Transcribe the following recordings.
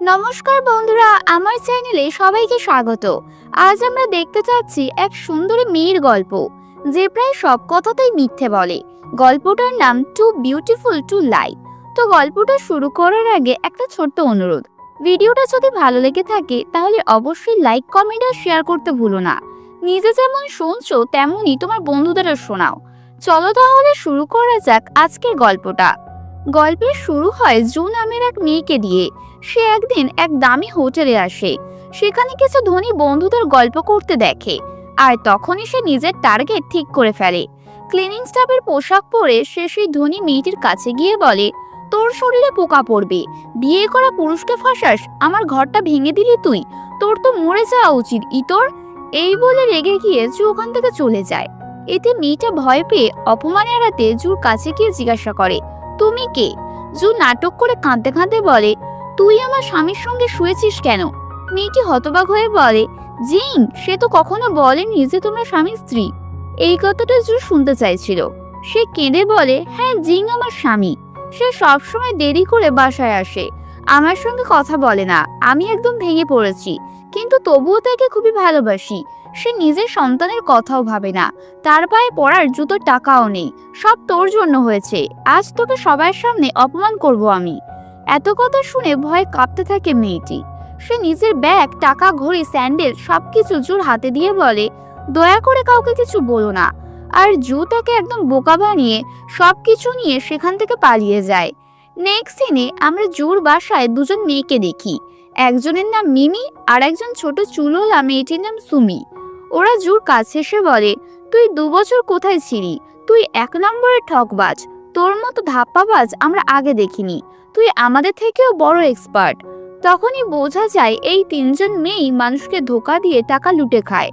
নমস্কার বন্ধুরা, আমার চ্যানেলে সবাইকে স্বাগত। আজ আমরা দেখতে চাচ্ছি এক সুন্দরী মেয়ের গল্প, যে প্রায় সব কথাতেই মিথ্যে বলে। গল্পটার নাম টু বিউটিফুল টু লাই তো গল্পটা শুরু করার আগে একটা ছোট্ট অনুরোধ। ভিডিওটা যদি ভালো লেগে থাকে, তাহলে অবশ্যই লাইক কমেন্ট আর শেয়ার করতে ভুলো না। নিজে যেমন শুনছো, তেমনই তোমার বন্ধুদেরও শোনাও। চলো তাহলে শুরু করা যাক আজকের গল্পটা। গল্পের শুরু হয় জু নামের এক মেয়েকে দিয়ে। সে একদিন এক দামি হোটেলে আসে। সেখানে কিছু ধনী বন্ধুদের গল্প করতে দেখে। আর তখনই সে নিজের টার্গেট ঠিক করে ফেলে। ক্লিনিং স্টাফের পোশাক পরে সে সেই ধনী মেয়েটির কাছে গিয়ে বলে, তোর শরীরে পোকা পড়বে। বিয়ে করা পুরুষকে ফাঁসাস, আমার ঘরটা ভেঙে দিলি তুই। তোর তো মরে যাওয়া উচিত, ইতর। এই বলে রেগে গিয়ে জু ওখান থেকে চলে যায়। এতে মেয়েটা ভয় পেয়ে অপমান এড়াতে জুর কাছে গিয়ে জিজ্ঞাসা করে, তুমি কে? জু নাটক করে কাঁদতে কাঁদতে বলে তুই আমার স্বামীর সঙ্গে শুয়েছিস কেন? মেয়েটি হতবাক হয়ে বলে জিং সে তো কখনো বলেনি যে তোমরা স্বামী স্ত্রী। এই কথাটা জু শুনতে চাইছিল। সে কেঁদে বলে হ্যাঁ জিং আমার স্বামী। সে সবসময় দেরি করে বাসায় আসে। আমার সঙ্গে কথা বলে না। আমি একদম ভেঙে পড়েছি। কিন্তু তবুও তাকে খুবই ভালোবাসি। সে নিজের সন্তানের কথাও ভাবে না। তার পায়ে পড়ার জুতোর টাকাও নেই। সব তোর জন্য হয়েছে। আজ তোকে সবার সামনে অপমান করব আমি। এত কথা শুনে ভয়ে কাঁপতে থাকে মেয়েটি। সে নিজের ব্যাগ, টাকা, ঘড়ি, স্যান্ডেল সবকিছু জুর হাতে দিয়ে বলে, দয়া করে কাউকে কিছু বলো না। আর জু তাকে একদম বোকা বানিয়ে সবকিছু নিয়ে সেখান থেকে পালিয়ে যায়। নেক্সট সিনে আমরা জুর বাসায় দুজন মেয়েকে দেখি। একজনের নাম মিমি, আর একজন ছোট চুলোলা মেয়েটির নাম সুমি। ওরা জুর কাছে এসে বলে, তুই দু বছর কোথায় ছিলি? তুই এক নম্বরের ঠকবাজ। তোর মতো ধাপ্পাবাজ আমরা আগে দেখিনি। তুই আমাদের থেকেও বড় এক্সপার্ট তখনই বোঝা যায় এই তিনজন মেয়েই মানুষকে ধোকা দিয়ে টাকা লুটে খায়।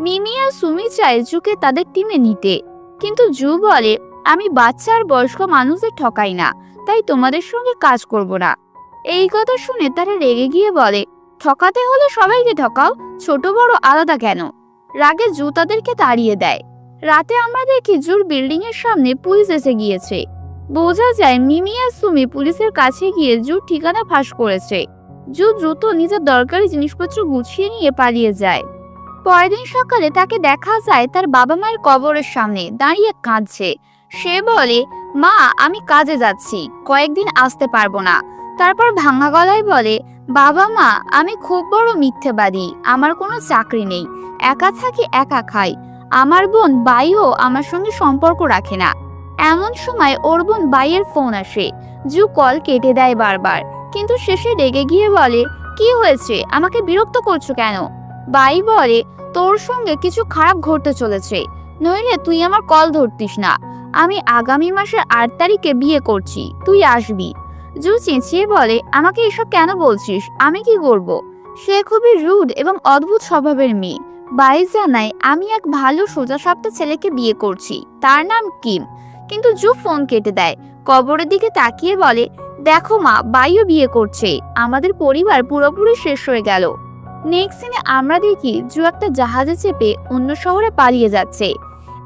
মিমি আর সুমি চায় জুকে তাদের টিমে নিতে। কিন্তু জু বলে, আমি বাচ্চা আর বয়স্ক মানুষদের ঠকাই না, তাই তোমাদের সঙ্গে কাজ করব না। এই কথা শুনে তারা রেগে গিয়ে বলে, ঠকাতে হলে সবাইকে ঠকাও, ছোট বড় আলাদা কেন? রাগে জু তাদেরকে তাড়িয়ে দেয়। রাতে আমরা দেখি জুর বিল্ডিং এর সামনে পুলিশ এসে গিয়েছে। বোঝা যায় মিমি আর সুমি পুলিশের কাছে গিয়ে জুর ঠিকানা ফাঁস করেছে। জু দ্রুত নিজের দরকারি জিনিসপত্র গুছিয়ে নিয়ে পালিয়ে যায়। পরের দিন সকালে তাকে দেখা যায় তার বাবা মায়ের কবরের সামনে দাঁড়িয়ে কাঁদছে। সে বলে, মা, আমি কাজে যাচ্ছি, কয়েকদিন আসতে পারব না। তারপর ভাঙা গলায় বলে, বাবা মা, আমি খুব বড় মিথ্যেবাদী, আমার কোনো চাকরি নেই, একা থাকি, একা খাই। আমার বোন বাইও আমার সঙ্গে সম্পর্ক রাখে না। এমন সময় ওর বোন বাইয়ের ফোন আসে। জু কল কেটে দেয় বারবার, কিন্তু শেষে রেগে গিয়ে বলে, কি হয়েছে? আমাকে বিরক্ত করছ কেন? বাই বলে, তোর সঙ্গে কিছু খারাপ ঘটতে চলেছে। নইলে তুই আমার কল ধরতিস না। আমি আগামী মাসের আট তারিখে বিয়ে করছি। তুই আসবি। জু চেঁচিয়ে বলে, আমাকে এসব কেন বলছিস? আমি কি করব? সে খুবই রুড এবং অদ্ভুত স্বভাবের মেয়ে। বাই জানায়, আমি এক ভালো সোজা সাপটা ছেলেকে বিয়ে করছি। তার নাম কিম। কিন্তু জু ফোন কেটে দেয়। কবরের দিকে তাকিয়ে বলে, দেখো মা, বাইও বিয়ে করছে। আমাদের পরিবার পুরোপুরি শেষ হয়ে গেল। নেক্সট আমরা দেখি জু একটা জাহাজে চেপে অন্য শহরে পালিয়ে যাচ্ছে।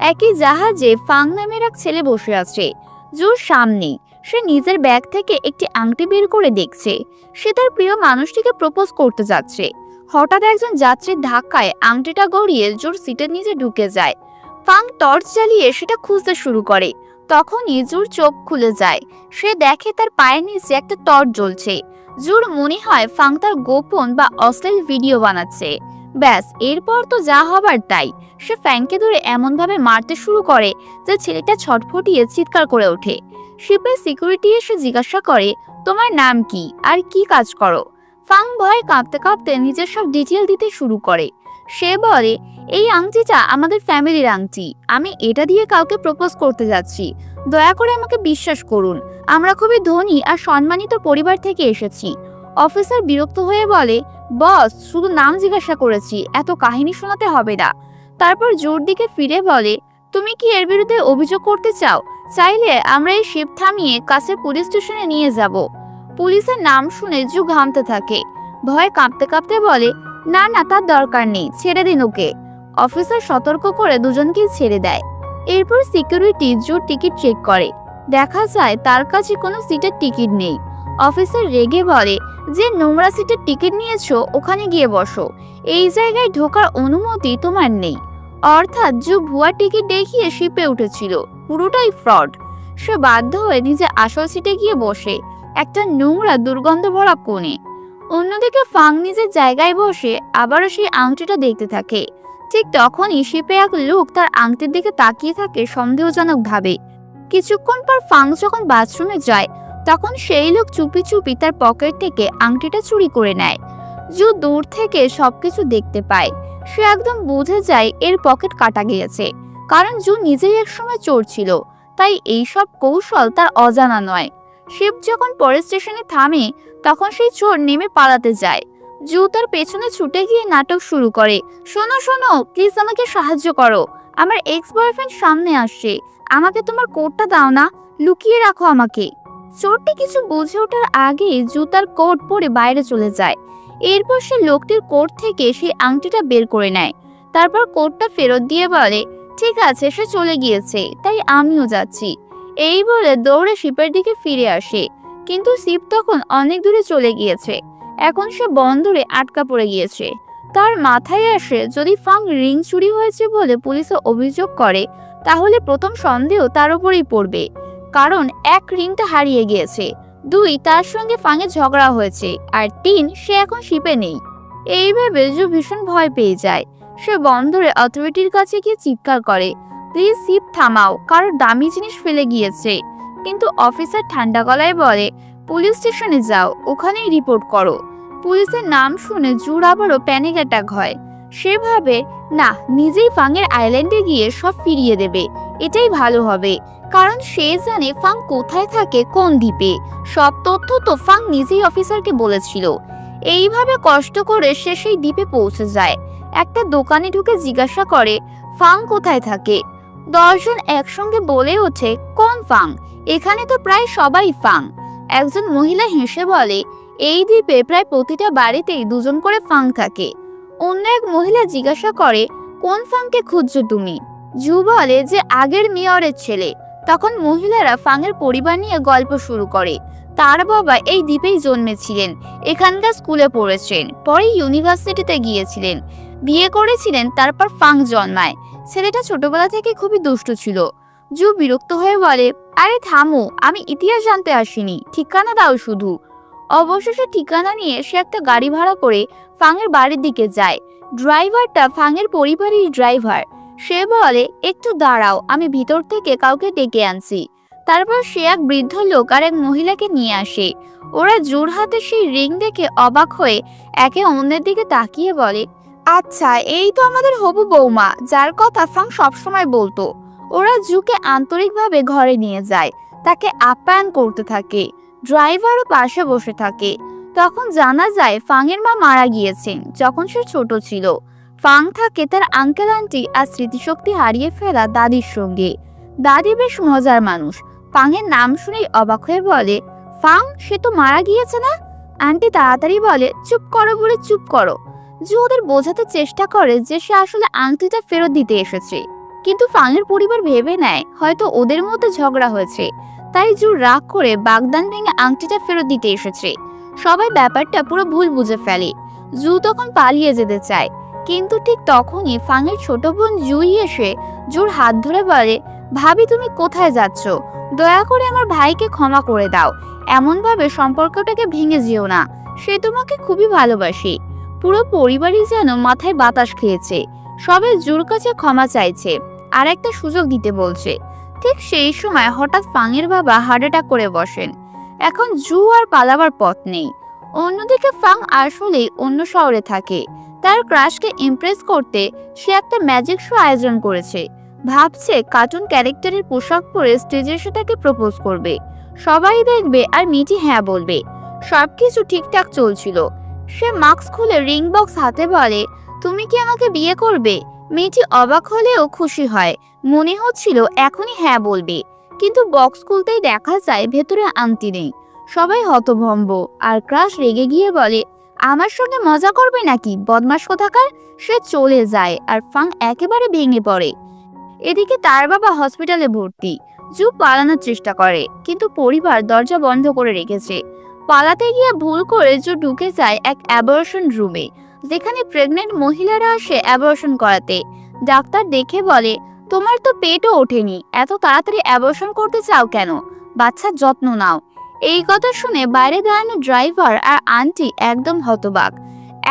একই জাহাজে ফাং নামের এক ছেলে বসে আছে। জুর সামনে। সে নিজের ব্যাগ থেকে একটি আংটি বের করে দেখছে। সে তার প্রিয় মানুষটিকে প্রপোজ করতে যাচ্ছে। হঠাৎ একজন যাত্রীর ধাক্কায় আংটিটা গড়িয়ে জোর সিটের নিচে ঢুকে যায়। ফাং টর্চ জ্বালিয়ে সেটা খুঁজতে শুরু করে। তখনই জুর চোখ খুলে যায়। সে দেখে তার পায়ের নিচে একটা টর্চ জ্বলছে। জুর মনে হয় ফাং তার গোপন বা অশ্লীল ভিডিও বানাচ্ছে। ব্যাস, এরপর তো যা হবার তাই। সে ফ্যাংকে ধরে এমনভাবে মারতে শুরু করে যে ছেলেটা ছটফটিয়ে চিৎকার করে ওঠে। শিপের সিকিউরিটি এসে জিজ্ঞাসা করে, তোমার নাম কি? আর কি কাজ করো? ফাং ভয়ে কাঁপতে কাঁপতে নিজের সব ডিটেল দিতে শুরু করে। সে বলে, এই আংটিটা আমাদের ফ্যামিলির আংটি। আমি এটা দিয়ে কাউকে প্রপোজ করতে যাচ্ছি। দয়া করে আমাকে বিশ্বাস করুন। আমরা খুবই ধনী আর সম্মানিত পরিবার থেকে এসেছি। অফিসার বিরক্ত হয়ে বলে, বস, শুধু নাম জিজ্ঞাসা করেছি। এত কাহিনী শোনাতে হবে না। তারপর জোর দিকে ফিরে বলে, তুমি কি এর বিরুদ্ধে অভিযোগ করতে চাও? চাইলে আমরা এই শিপ থামিয়ে কাছের পুলিশ স্টেশনে নিয়ে যাব। পুলিশের নাম শুনে জু ঘামতে থাকে। ভয় কাঁপতে কাঁপতে বলে না না, তার দরকার নেই, ছেড়ে দিন ওকে। অফিসার সতর্ক করে দুজনকে ছেড়ে দেয়। এরপর সিকিউরিটি জোর টিকিট চেক করে। দেখা যায় তার কাছে কোনো সিটের টিকিট নেই। অফিসার রেগে বলে, যে নোংরা সিটের টিকিট নিয়েছো, ওখানে গিয়ে বসো। এই জায়গায় ঢোকার অনুমতি তোমার নেই। অর্থাৎ জু ভুয়া টিকিট দেখিয়ে শিপে উঠেছিল। পুরোটাই ফ্রড। সে বাধ্য হয়ে নিজে আসল সিটে গিয়ে বসে। একটা নোংরা দুর্গন্ধ ভরা কোণে। অন্যদিকে ফাং নিজের জায়গায় বসে আবারও সেই আংটিটা দেখতে থাকে। ঠিক তখনই শিপে এক লোক তার আংটির দিকে তাকিয়ে থাকে সন্দেহজনক ভাবে। কিছুক্ষণ পর ফাং যখন বাথরুমে যায়, তখন সেই লোক চুপি চুপি তার পকেট থেকে আংটিটা চুরি করে নেয়। জু দূর থেকে সবকিছু দেখতে পায়। সে একদম বুঝে যায় এর পকেট কাটা গিয়েছে। কারণ জু নিজেই একসময় চোর ছিল। তাই এই সব কৌশল তার অজানা নয়। শিব যখন পরের স্টেশনে থামে, তখন সেই চোর নেমে পালাতে যায়। জু তার পেছনে ছুটে গিয়ে নাটক শুরু করে। শোনো শোনো প্লিজ আমাকে সাহায্য করো। আমার এক্স বয়ফ্রেন্ড সামনে আসছে। আমাকে তোমার কোটটা দাও না, লুকিয়ে রাখো আমাকে। চোরটি কিছু বুঝে ওঠার আগে জু তার কোট পরে বাইরে চলে যায়। এরপর সে লোকটির কোট থেকে সেই আংটিটা বের করে নেয়। তারপর কোটটা ফেরত দিয়ে বলে, ঠিক আছে, সে চলে গিয়েছে, তাই আমিও যাচ্ছি। এই বলে দৌড়ে শিপের দিকে ফিরে আসে। কিন্তু শিপ তখন অনেক দূরে চলে গিয়েছে। এখন সে বন্দরে আটকা পড়ে গিয়েছে। তার মাথায় আসে, যদি ফাং রিং চুরি হয়েছে বলে পুলিশে অভিযোগ করে, তাহলে প্রথম সন্দেহ তার উপরেই পড়বে। কারণ এক রিংটা হারিয়ে গিয়েছে, দুই তার সঙ্গে ফাঙে ঝগড়া হয়েছে, আর তিন সে এখন শিপে নেই। এইভাবে জু ভীষণ ভয় পেয়ে যায়। সে বন্দরে অথরিটির কাছে গিয়ে চিৎকার করে প্লিজ শিপ থামাও কারোর দামি জিনিস ফেলে গিয়েছে। কিন্তু অফিসার ঠান্ডা গলায় বলে, পুলিশ স্টেশনে যাও, ওখানেই রিপোর্ট করো। পুলিশের নাম শুনে জুর আবারও প্যানিক অ্যাটাক হয়। সে ভাবে, না, নিজেই ফাংয়ের আইল্যান্ডে গিয়ে সব ফিরিয়ে দেবে, এটাই ভালো হবে। কারণ সে জানে ফাং কোথায় থাকে, কোন দ্বীপে। সব তথ্য তো ফাং নিজেই অফিসারকে বলেছিল। এইভাবে কষ্ট করে সে সেই দ্বীপে পৌঁছে যায়। একটা দোকানে ঢুকে জিজ্ঞাসা করে, ফাং কোথায় থাকে? দশজন একসঙ্গে বলে ওঠে, কোন ফাং? এখানে তো প্রায় সবাই ফাং। একজন মহিলা হেসে বলে, এই দ্বীপে প্রায় প্রতিটা বাড়িতেই দুজন করে ফাং থাকে। অন্য এক মহিলা জিজ্ঞাসা করে, কোন ফাংকে খুঁজছো তুমি? জু বলে যে, আগের মেয়রের ছেলে। তখন মহিলারা ফাংয়ের পরিবার নিয়ে গল্প শুরু করে। তার বাবা এই দ্বীপেই জন্মেছিলেন, এখানকার স্কুলে পড়েছেন, পরে ইউনিভার্সিটিতে গিয়েছিলেন। বিয়ে করেছিলেন, তারপর ফাং জন্মায়। ছেলেটা ছোটবেলা থেকে খুবই দুষ্ট ছিল। জু বিরক্ত হয়ে বলে, আরে থামো, আমি ইতিহাস জানতে আসিনি। ঠিকানা দাও শুধু। অবশেষে ঠিকানা নিয়ে সে একটা গাড়ি ভাড়া করে ফাঙের বাড়ির দিকে যায়। ড্রাইভারটা ফাঙের পরিবারের ড্রাইভার। সে বলে, একটু দাঁড়াও, আমি ভিতর থেকে কাউকে ডেকে আনছি। তারপর সে এক বৃদ্ধ লোক আর এক মহিলাকে নিয়ে আসে। ওরা জোর হাতে সেই রিং দেখে অবাক হয়ে একে অন্যের দিকে তাকিয়ে বলে আচ্ছা এই তো আমাদের হবু বৌমা, যার কথা ফাং সবসময় বলতো। ওরা জুকে আন্তরিকভাবে ঘরে নিয়ে যায়, তাকে আপ্যায়ন করতে থাকে, ড্রাইভারও পাশে বসে থাকে। তখন জানা যায়, ফাংয়ের মা মারা গিয়েছেন, যখন সে ছোট ছিল। ফাং থাকে তার আঙ্কেল আন্টি আর স্মৃতিশক্তি হারিয়ে ফেলা দাদির সঙ্গে। দাদি বেশ মজার মানুষ। ফাংয়ের নাম শুনেই অবাক হয়ে বলে, ফাং, সে তো মারা গিয়েছে না? আন্টি তাড়াতাড়ি বলে, চুপ করো বলে চুপ করো। জু ওদের বোঝাতে চেষ্টা করে যে সে আসলে আংটিটা ফেরত দিতে এসেছে। কিন্তু ফাংয়ের পরিবার ভেবে নেয়, হয়তো ওদের মধ্যে ঝগড়া হয়েছে। তাই জু রাগ করে বাগদান ভেঙে আংটিটা ফেরত দিতে এসেছে। সবাই ব্যাপারটা পুরো ভুল বুঝে ফেলে। জু তখন পালিয়ে যেতে চায়। কিন্তু ঠিক তখনই ফাংয়ের ছোট বোন জুই এসে জুর হাত ধরে বলে, ভাবি, তুমি কোথায় যাচ্ছ? দয়া করে আমার ভাইকে ক্ষমা করে দাও। এমনভাবে সম্পর্কটাকে ভেঙে যেও না। সে তোমাকে খুবই ভালোবাসে। পুরো পরিবারই যেন মাথায় বাতাস খেয়েছে। সবে জুর কাছে ক্ষমা চাইছে। আর একটা সুযোগ দিতে বলছে। ঠিক সেই সময় হঠাৎ ফাংয়ের বাবা হার্ট অ্যাটাক করে বসেন। এখন জু আর পালাবার পথ নেই। অন্যদিকে ফাং আসলেই অন্য শহরে থাকে। তার ক্রাশকে ইমপ্রেস করতে সে একটা ম্যাজিক শো আয়োজন করেছে। ভাবছে কার্টুন ক্যারেক্টারের পোশাক পরে স্টেজে এসে তাকে প্রপোজ করবে। সবাই দেখবে আর মিটি হ্যাঁ বলবে। সবকিছু ঠিকঠাক চলছিল। সে মাস্ক খুলে রিং বক্স হাতে বলে তুমি কি আমাকে বিয়ে করবে? মেয়েটি অবাক হলেও খুশি হয়। মনে হচ্ছিল এখনই হ্যাঁ বলবে, কিন্তু বক্স খুলতেই দেখা যায় ভেতরে আংটি নেই। সবাই হতভম্ব, আর ক্রাশ রেগে গিয়ে বলে, আমার সঙ্গে মজা করবে নাকি? বদমাস কোথাকার? সে চলে যায়, আর ফাং একেবারে ভেঙে পড়ে। এদিকে তার বাবা হসপিটালে ভর্তি জু পালানোর চেষ্টা করে, কিন্তু পরিবার দরজা বন্ধ করে রেখেছে। পালাতে গিয়ে ভুল করে জো ঢুকে যায় এক অ্যাবর্শন রুমে যেখানে প্রেগনেন্ট মহিলারা আসে অ্যাবর্শন করাতে। ডাক্তার দেখে বলে, তোমার তো পেটও ওঠেনি, এত তাড়াতাড়ি অ্যাবর্শন করতে চাও কেন? বাচ্চার যত্ন নাও। এই কথা শুনে বাইরে দাঁড়ানো ড্রাইভার আর আন্টি একদম হতবাক।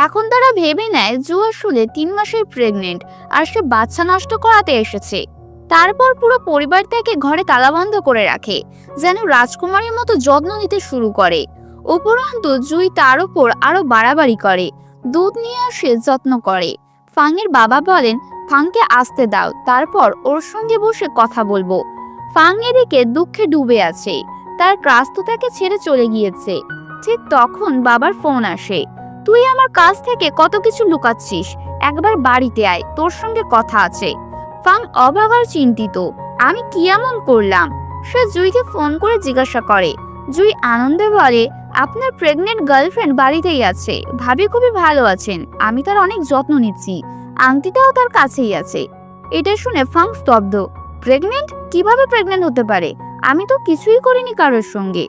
এখন তারা ভেবে নেয় জু আসলে তিন মাসের প্রেগনেন্ট আর সে বাচ্চা নষ্ট করাতে এসেছে। তারপর পুরো পরিবার তাকে ঘরে তালাবন্ধ করে রাখে, যেন রাজকুমারীর মতো যত্ন নিতে শুরু করে। উপরন্তু জুই তার উপর আরও বাড়াবাড়ি করে, দুধ নিয়ে আসে যত্ন করে। ফাংয়ের বাবা বলেন, ফাংকে আসতে দাও, তারপর ওর সঙ্গে বসে কথা বলব। ফাং এদিকে দুঃখে ডুবে আছে, তার ক্রাস তো তাকে ছেড়ে চলে গিয়েছে। ঠিক তখন বাবার ফোন আসে, তুই আমার কাছ থেকে কত কিছু লুকাচ্ছিস? একবার বাড়িতে আয়, তোর সঙ্গে কথা আছে। ফাং অবাক আর চিন্তিত, আমি কি এমন করলাম? সে জুইকে ফোন করে জিজ্ঞাসা করে। জুই আনন্দে বলে আপনার প্রেগনেন্ট গার্লফ্রেন্ড বাড়িতেই আছে। ভাবি খুবই ভালো আছেন। আমি তার অনেক যত্ন নিচ্ছি। আংটিটাও তার কাছেই আছে। এটা শুনে ফাং স্তব্ধ। প্রেগনেন্ট কীভাবে প্রেগনেন্ট হতে পারে? আমি তো কিছুই করিনি কারোর সঙ্গে।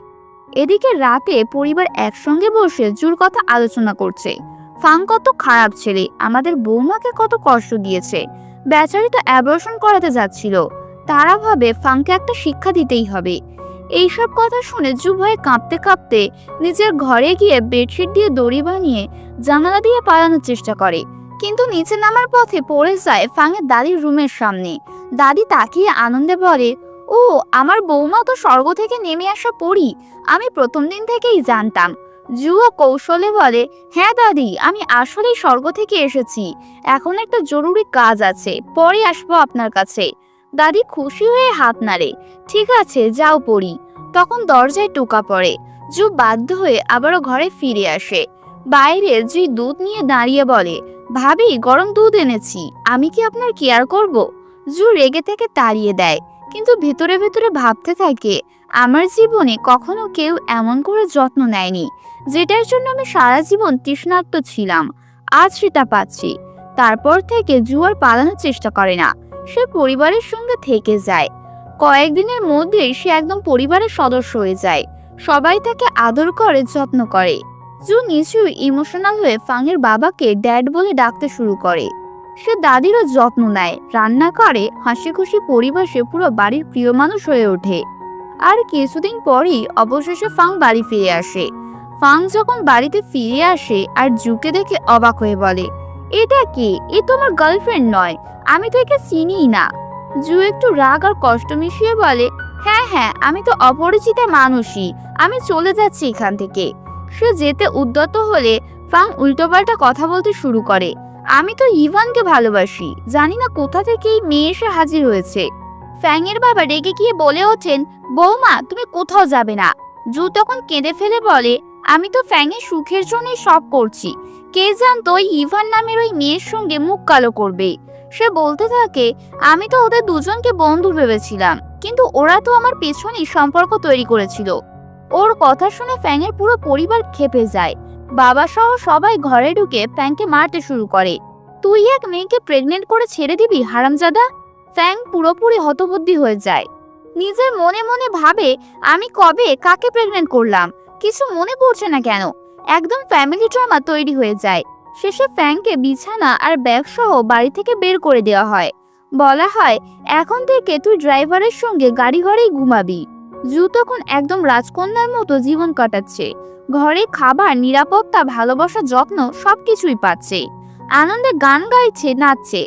এদিকে রাতে পরিবার একসঙ্গে বসে জুর কথা আলোচনা করছে। ফাং কত খারাপ ছেলে। আমাদের বৌমাকে কত কষ্ট দিয়েছে। বেচারি তো অ্যাবর্শন করাতে যাচ্ছিল। তারা ভাবে ফাংকে একটা শিক্ষা দিতেই হবে। এইসব কথা শুনে জু ভয়ে কাঁপতে কাঁপতে নিজের ঘরে গিয়ে বেডশিট দিয়ে দড়ি বানিয়ে জানালা দিয়ে পালানোর চেষ্টা করে। কিন্তু নিচে নামার পথে পড়ে যায় ফাংয়ের দাদির রুমের সামনে। দাদি তাকিয়ে আনন্দে বলে, ও, আমার বৌমা তো স্বর্গ থেকে নেমে আসা পড়ি আমি প্রথম দিন থেকেই জানতাম। জুও কৌশলে বলে হ্যাঁ দাদি, আমি আসলেই স্বর্গ থেকে এসেছি। এখন একটা জরুরি কাজ আছে, পরে আসব আপনার কাছে। দাদি খুশি হয়ে হাত নাড়ে, ঠিক আছে, যাও পড়ি। তখন দরজায় টোকা পড়ে। জু বাধ্য হয়ে আবারও ঘরে ফিরে আসে। বাইরে জুই দুধ নিয়ে দাঁড়িয়ে বলে, ভাবি, গরম দুধ এনেছি, আমি কি আপনার কেয়ার করব? জু রেগে থেকে তাড়িয়ে দেয়, কিন্তু ভেতরে ভেতরে ভাবতে থাকে, আমার জীবনে কখনো কেউ এমন করে যত্ন নেয়নি, যেটার জন্য আমি সারা জীবন তৃষ্ণার্ত ছিলাম। আজ সেটা পাচ্ছি। তারপর থেকে জুয়ার পালানোর চেষ্টা করে না। সে পরিবারের সঙ্গে থেকে যায়। কয়েকদিনের মধ্যেই সে একদম পরিবারের সদস্য হয়ে যায়। সবাই তাকে আদর করে, যত্ন করে। জু নিচুই ইমোশনাল হয়ে ফাংয়ের বাবাকে ড্যাড বলে ডাকতে শুরু করে। সে দাদিরও যত্ন নেয়, রান্না করে হাসি খুশি পরিবেশে পুরো বাড়ির প্রিয় মানুষ হয়ে ওঠে। আর কিছুদিন পরেই অবশেষে ফাং বাড়ি ফিরে আসে। ফাং যখন বাড়িতে ফিরে আসে আর জুকে দেখে অবাক হয়ে বলে এটা কি? এ তো আমার গার্লফ্রেন্ড নয়। আমি তো একে চিনিই না। জু একটু রাগ আর কষ্ট মিশিয়ে বলে হ্যাঁ হ্যাঁ আমি তো অপরিচিত মানুষই। আমি চলে যাচ্ছি এখান থেকে। সে যেতে উদ্যত হলে ফাং উল্টোপাল্টা কথা বলতে শুরু করে। আমি তো ইভানকে ভালোবাসি। জানি না কোথা থেকে এই মেয়ে এসে হাজির হয়েছে। ফ্যাংয়ের বাবা রেগে গিয়ে বলে ওঠেন, বৌমা, তুমি কোথাও যাবে না। জু তখন কেঁদে ফেলে বলে, আমি তো ফ্যাংয়ের সুখের জন্যই সব করছি। কে জানতো ইভান নামের ওই মেয়ের সঙ্গে মুখ কালো করবে? সে বলতে থাকে, আমি তো ওদের দুজনকে বন্ধু ভেবেছিলাম, কিন্তু ওরা তো আমার পেছনেই সম্পর্ক তৈরি করেছিল। ওর কথা শুনে ফ্যাংয়ের পুরো পরিবার খেপে যায়। বাবা সহ সবাই ঘরে ঢুকে ফ্যাংকে মারতে শুরু করে। তুই এক মেয়েকে প্রেগনেন্ট করে ছেড়ে দিবি, হারামজাদা? ফ্যাং পুরোপুরি হতবুদ্ধি হয়ে যায়। নিজের মনে মনে ভাবে, আমি কবে কাকে প্রেগনেন্ট করলাম? কিছু মনে পড়ছে না কেন? একদম ফ্যামিলি ড্রামা তৈরি হয়ে যায়। শেষে ফ্যাংকে বিছানা আর ব্যাগ সহ বাড়ি থেকে বের করে দেওয়া হয়। বলা হয়, এখন থেকে তুই ড্রাইভারের সঙ্গে গাড়ি ঘরেই ঘুমাবি। জু তখন একদম রাজকন্যার মতো জীবন কাটাচ্ছে। ঘরে খাবার, নিরাপত্তা, ভালোবাসা, যত্ন সবকিছুই পাচ্ছে। আনন্দে গান গাইছে, নাচছে।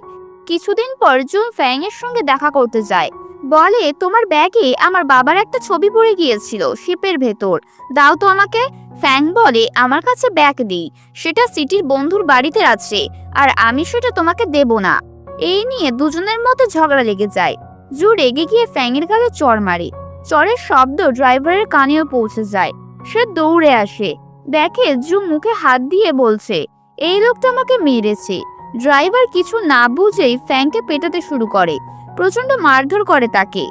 কিছুদিন পর জুন ফ্যাং এর সঙ্গে দেখা করতে যায়। বলে, তোমার ব্যাগে আমার বাবার একটা ছবি পড়ে গিয়েছিল শিপের ভেতর। দাও তো আমাকে ফ্যাং বলে আমার কাছে ব্যাগ দিই। সেটা সিটির বন্ধুর বাড়িতে আছে আর আমি সেটা তোমাকে দেব না। এই নিয়ে দুজনের মধ্যে ঝগড়া লেগে যায়। জু রেগে গিয়ে ফ্যাংয়ের গালে চর মারে। চরের শব্দ ড্রাইভারের কানেও পৌঁছে যায়। সে দৌড়ে আসে। দেখে জু মুখে হাত দিয়ে বলছে, এই লোকটা আমাকে মেরেছে। ড্রাইভার কিছু না বুঝেই ফ্যাংকে পেটাতে শুরু করে। প্রচণ্ড মারধর করে তাকে।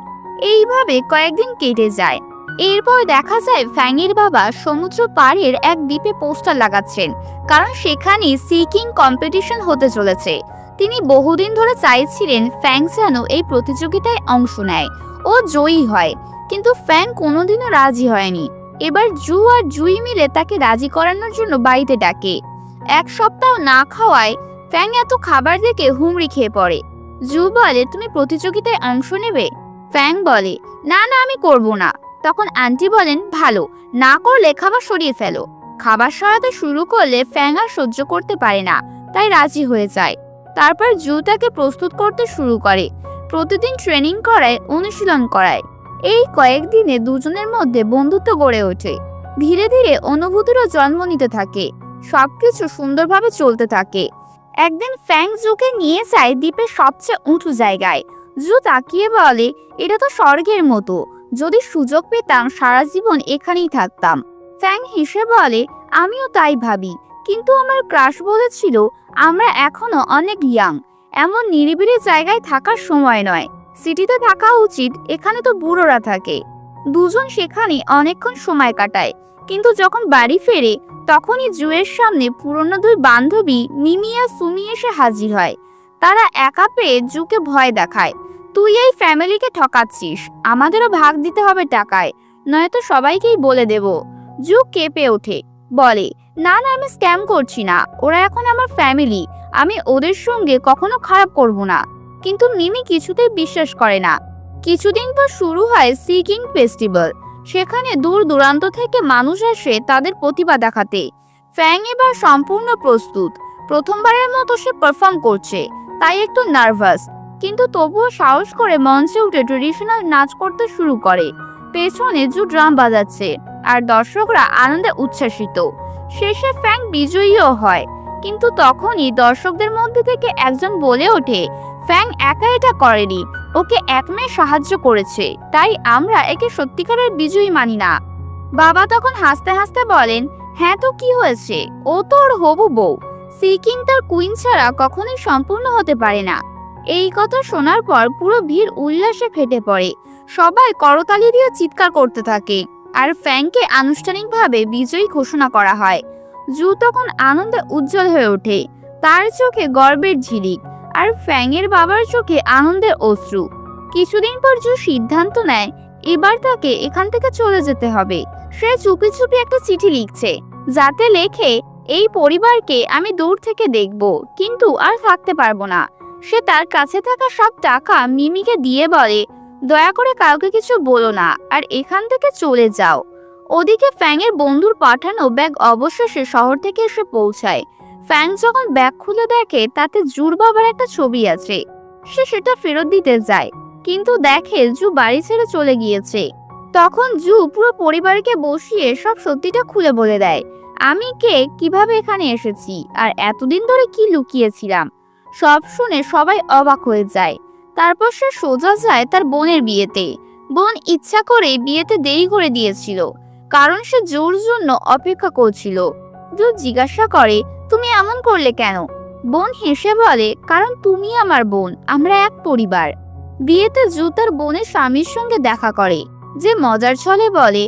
এইভাবে কয়েকদিন কেটে যায়। এরপর দেখা যায় ফ্যাংয়ের বাবা সমুদ্র পাড়ের এক দ্বীপে পোস্টার লাগাচ্ছেন, কারণ সেখানে সিকিং কম্পিটিশন হতে চলেছে। তিনি বহুদিন ধরে চাইছিলেন ফ্যাং যেন এই প্রতিযোগিতায় অংশ নেয়। ও জয়ী হয়, কিন্তু ফ্যাং কোনোদিনও রাজি হয়নি। এবার জু আর জুই মিলে তাকে রাজি করানোর জন্য বাড়িতে ডাকে। এক সপ্তাহ না খাওয়ায় ফ্যাং এত খাবার দেখে হুমড়ি খেয়ে পড়ে। জু বলে, তুমি প্রতিযোগিতায় অংশ নেবে? ফ্যাং বলে, না না, আমি করব না। তখন আন্টি বলেন, ভালো, না করলে খাবার সরিয়ে ফেলো। খাবার সরাতে শুরু করলে ফ্যাং আর সহ্য করতে পারে না, তাই রাজি হয়ে যায়। তারপর জু তাকে প্রস্তুত করতে শুরু করে, প্রতিদিন ট্রেনিং করায়, অনুশীলন করায়। এই কয়েকদিনে দুজনের মধ্যে বন্ধুত্ব গড়ে ওঠে। ধীরে ধীরে অনুভূতিরও জন্ম নিতে থাকে, সবকিছু সুন্দরভাবে চলতে থাকে। একদিন ফ্যাং জুকে নিয়ে যায় দ্বীপের সবচেয়ে উঁচু জায়গায়। জু তাকিয়ে বলে, এটা তো স্বর্গের মতো। যদি সুযোগ পেতাম, সারা জীবন এখানেই থাকতাম। ফ্যাং হেসে বলে, আমিও তাই ভাবি। কিন্তু আমার ক্রাশ বলেছিল, আমরা এখনও অনেক ইয়াং। এমন নিরিবিলি জায়গায় থাকার সময় নয়। সিটিতে থাকা উচিত, এখানে তো বুড়োরা থাকে। দুজন সেখানে অনেকক্ষণ সময় কাটায়। কিন্তু যখন বাড়ি ফেরে, তখনই জুয়ের সামনে পুরনো দুই বান্ধবী মিমি আর সুমি এসে হাজির হয়। তারা একা পেয়ে জুকে ভয় দেখায়। তুই এই ফ্যামিলিকে ঠকাচ্ছিস, আমাদেরও ভাগ দিতে হবে টাকায়, নয়তো সবাইকেই বলে দেব। জু কেঁপে ওঠে, বলে, না না, আমি স্ক্যাম করছি না, ওরা এখন আমার ফ্যামিলি, আমি ওদের সঙ্গে কখনো খারাপ করব না। কিন্তু মিমি কিছুতেই বিশ্বাস করে না। কিছুদিন পর শুরু হয় সিকিং ফেস্টিভ্যাল। সেখানে দূর দূরান্ত থেকে মানুষ আসে তাদের প্রতিভা দেখাতে। ফ্যাং এবার সম্পূর্ণ প্রস্তুত। প্রথমবারের মতো সে পারফর্ম করছে। তাই একটু নার্ভাস কিন্তু তবুও সাহস করে মঞ্চে উঠে ট্রেডিশনাল নাচ করতে শুরু করে। পেছনে জু ড্রাম বাজাচ্ছে আর দর্শকরা আনন্দে উচ্ছ্বাসিত। শেষে ফ্যাং বিজয়ীও হয়। কিন্তু তখনই দর্শকদের মধ্যে থেকে একজন বলে ওঠে, ফ্যাং একা এটা করেনি। ওকে এক মেয়ে সাহায্য করেছে, তাই আমরা একে সত্যিকারের বিজয়ী মানি না। বাবা তখন হাসতে হাসতে বলেন হ্যাঁ তো, কি হয়েছে? ও তো ওর হবু বউ। সিকিং তার কুইন ছাড়া কখনোই সম্পূর্ণ হতে পারে না। এই কথা শোনার পর পুরো ভিড় উল্লাসে ফেটে পড়ে। সবাই করতালি দিয়ে চিৎকার করতে থাকে আর ফ্যাংকে আনুষ্ঠানিকভাবে বিজয়ী ঘোষণা করা হয়। জু তখন আনন্দে উজ্জ্বল হয়ে ওঠে। তার চোখে গর্বের ঝিলিক। আর ফ্যাংয়ের বাবার চোখে আনন্দের অশ্রু। কিছুদিন পর জু সিদ্ধান্ত নেয়, এবার তাকে এখান থেকে চলে যেতে হবে। সে চুপি চুপি একটা চিঠি লিখছে, যাতে লেখে, এই পরিবারকে আমি দূর থেকে দেখব, কিন্তু আর থাকতে পারব না। সে তার কাছে থাকা সব টাকা মিমিকে দিয়ে বলে, দয়া করে কাউকে কিছু বলো না, আর এখান থেকে চলে যাও। ওদিকে ফ্যাংয়ের বন্ধুর পাঠানো ব্যাগ অবশেষে শহর থেকে এসে পৌঁছায়। ফ্যাং যখন ব্যাগ খুলে দেখে, তাতে জুর বাবার একটা ছবি আছে। সে সেটা ফেরত দিতে যায়, কিন্তু দেখে জু বাড়ি ছেড়ে চলে গিয়েছে। তখন জু পুরো পরিবারকে বসিয়ে সব সত্যিটা খুলে বলে দেয়, আমি কে? কীভাবে এখানে এসেছি? আর এতদিন ধরে কি লুকিয়েছিলাম? সব শুনে সবাই অবাক হয়ে যায়। তারপর সে সোজা যায় তার বোনের বিয়েতে। বোন ইচ্ছা করে বিয়েতে দেরি করে দিয়েছিল, কারণ সে জোর জন্য অপেক্ষা করছিল। জু জিজ্ঞাসা করে এমন করলে কেন? বোন হেসে বলে, কারণ তুমি আমার বোন, আমরা এক পরিবার। বিয়েতে জু তার বোনের স্বামীর সঙ্গে দেখা করে, যে মজার ছলে বলে,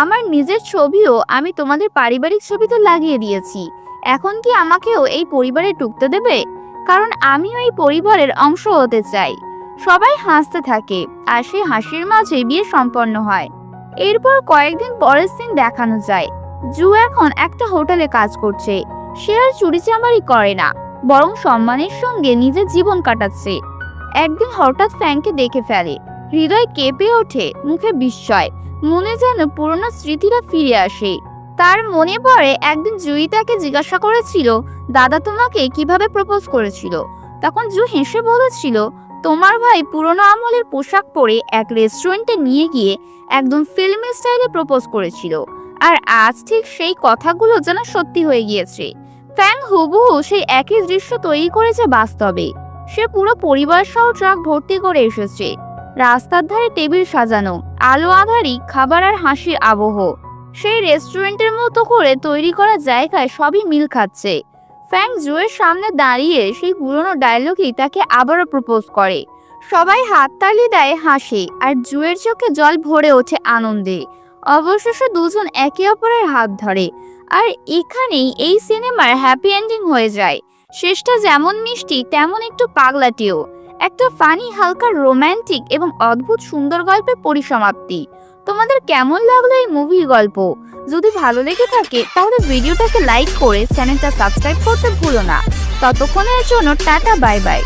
আমার নিজের ছবিও আমি তোমাদের পারিবারিক ছবিতে লাগিয়ে দিয়েছি। এখন কি আমাকেও এই পরিবারে টুকতে দেবে? কারণ আমিও এই পরিবারের অংশ হতে চাই। সবাই হাসতে থাকে, আর সেই হাসির মাঝে বিয়ে সম্পন্ন হয়। এরপর কয়েকদিন পরের দিন দেখানো যায়। জু এখন একটা হোটেলে কাজ করছে। সে আর চুরি চামারি করে না, বরং সম্মানের সঙ্গে নিজের জীবন কাটাচ্ছে। একদিন হঠাৎ ফ্যাংকে দেখে ফেলে। হৃদয় কেঁপে ওঠে, মুখে বিস্ময়, মনে যেন পুরনো স্মৃতিরা ফিরে আসে। তার মনে পড়ে, একদিন জুই তাকে জিজ্ঞাসা করেছিল, দাদা তোমাকে কীভাবে প্রপোজ করেছিল? তখন জু হেসে বলেছিল, তোমার ভাই পুরনো আমলের পোশাক পরে এক রেস্টুরেন্টে নিয়ে গিয়ে একদম ফিল্মি স্টাইলে প্রপোজ করেছিল। আর আজ ঠিক সেই কথাগুলো যেন সত্যি হয়ে গিয়েছে। ফ্যাং হুবহু সেই একই দৃশ্য তৈরি করেছে বাস্তবে। সে পুরো পরিবার সহ ট্রাক ভর্তি করে এসেছে। রাস্তার ধারে টেবিল সাজানো, আলো আধারি, খাবার আর হাসির আবহ। সেই রেস্টুরেন্টের মতো করে তৈরি করা জায়গায় সবই মিল খাচ্ছে। ফ্যাং জুয়ের সামনে দাঁড়িয়ে সেই পুরনো ডায়লগই তাকে আবারও প্রপোজ করে। সবাই হাততালি দেয়, হাসে আর জুয়ের চোখে জল ভরে ওঠে আনন্দে। অবশেষে দুজন একে অপরের হাত ধরে। আর এখানেই এই সিনেমার হ্যাপি এন্ডিং হয়ে যায়। শেষটা যেমন মিষ্টি, তেমন একটু পাগলাটিও। একটা ফানি হালকা রোম্যান্টিক এবং অদ্ভুত, সুন্দর গল্পের পরিসমাপ্তি। তোমাদের কেমন লাগল এই মুভির গল্প? যদি ভালো লেগে থাকে, তাহলে ভিডিওটাকে লাইক করে চ্যানেলটা সাবস্ক্রাইব করতে ভুলো না। ততক্ষণের জন্য টাটা বাই বাই